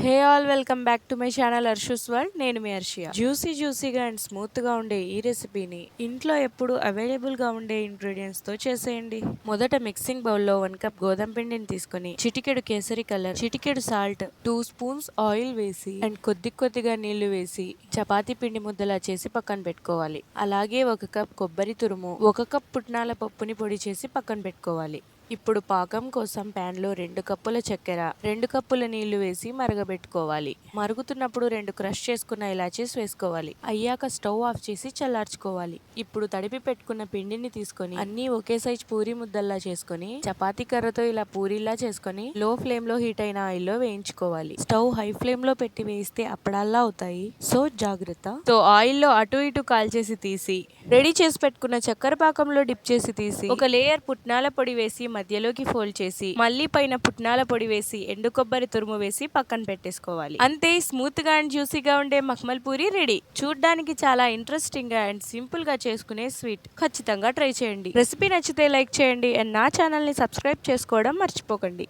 Hey all welcome back to my channel Arshu's world. నేను మీ Arshiya. Juicy జ్యూసీగా and స్మూత్గా ఉండే ఈ రెసిపీని ఇంట్లో ఎప్పుడు అవైలబుల్గా ఉండే ఇంగ్రీడియంట్స్తో చేసేయండి. మొదట మిక్సింగ్ బౌల్లో వన్ కప్ గోధుమ పిండిని తీసుకొని చిటికెడు కేసరి కలర్ చిటికెడు సాల్ట్ టూ స్పూన్స్ ఆయిల్ వేసి అండ్ కొద్ది కొద్దిగా నీళ్ళు వేసి చపాతీ పిండి ముద్దలా చేసి పక్కన పెట్టుకోవాలి. అలాగే ఒక కప్ కొబ్బరి తురుము ఒక కప్ పుట్నాల పప్పుని పొడి చేసి పక్కన పెట్టుకోవాలి. ఇప్పుడు పాకం కోసం ప్యాన్లో రెండు కప్పుల చక్కెర రెండు కప్పుల నీళ్ళు వేసి మరగబెట్టుకోవాలి. మరుగుతున్నప్పుడు రెండు క్రష్ చేసుకున్న ఇలాచీస్ వేసుకోవాలి. అయ్యాక స్టవ్ ఆఫ్ చేసి చల్లార్చుకోవాలి. ఇప్పుడు తడిపి పెట్టుకున్న పిండిని తీసుకొని అన్ని ఒకే సైజ్ పూరి ముద్దల్లా చేసుకొని చపాతీ కర్రతో ఇలా పూరిలా చేసుకొని లో ఫ్లేమ్లో హీట్ అయిన ఆయిల్లో వేయించుకోవాలి. స్టవ్ హై ఫ్లేమ్లో పెట్టి వేయిస్తే అప్పడాల్లా అవుతాయి. సో జాగ్రత్త. సో ఆయిల్లో అటు ఇటు కాల్చేసి తీసి రెడీ చేసి పెట్టుకున్న చక్కెర పాకంలో డిప్ చేసి తీసి ఒక లేయర్ పుట్నాల పొడి వేసి మధ్యలోకి ఫోల్డ్ చేసి మళ్ళీ పైన పుట్నాల పొడి వేసి ఎండు కొబ్బరి తురుము వేసి పక్కన పెట్టేసుకోవాలి. అంతే స్మూత్గా అండ్ జ్యూసీగా ఉండే మఖమల్ పూరి రెడీ. చూడ్డానికి చాలా ఇంట్రెస్టింగ్గా అండ్ సింపుల్గా చేసుకునే స్వీట్. ఖచ్చితంగా ట్రై చేయండి. రెసిపీ నచ్చితే లైక్ చేయండి అండ్ నా ఛానల్ని సబ్స్క్రైబ్ చేసుకోవడం మర్చిపోకండి.